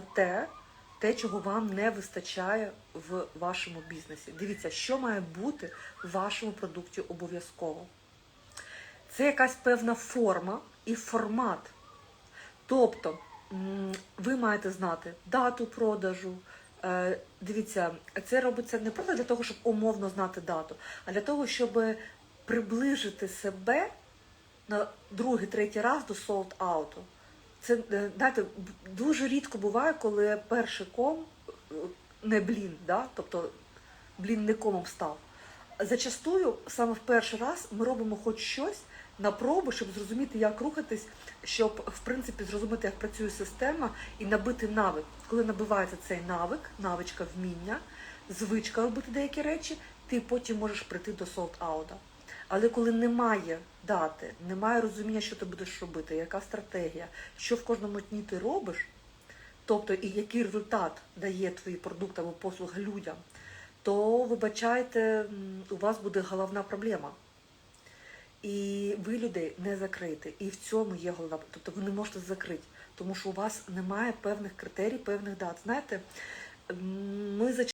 те, те, чого вам не вистачає в вашому бізнесі. Дивіться, що має бути в вашому продукті обов'язково. Це якась певна форма і формат. Тобто, ви маєте знати дату продажу. Е, Дивіться, це робиться не просто для того, щоб умовно знати дату, а для того, щоб приближити себе на другий, третій раз до out. Це е, знаєте, дуже рідко буває, коли перший ком е, не блін, да? тобто блін не комом став. Зачастую саме в перший раз ми робимо хоч щось на пробу, щоб зрозуміти, як рухатись, щоб в принципі зрозуміти, як працює система, і набити навик. Коли набивається цей навик, навичка вміння, звичка робити деякі речі, ти потім можеш прийти до солд-аута. Але коли немає дати, немає розуміння, що ти будеш робити, яка стратегія, що в кожному дні ти робиш, тобто і який результат дає твій продукт або послуга людям, то вибачайте, у вас буде головна проблема. І ви людей не закрите. І в цьому є головна. Тобто ви не можете закрити, тому що у вас немає певних критерій, певних дат. Знаєте, ми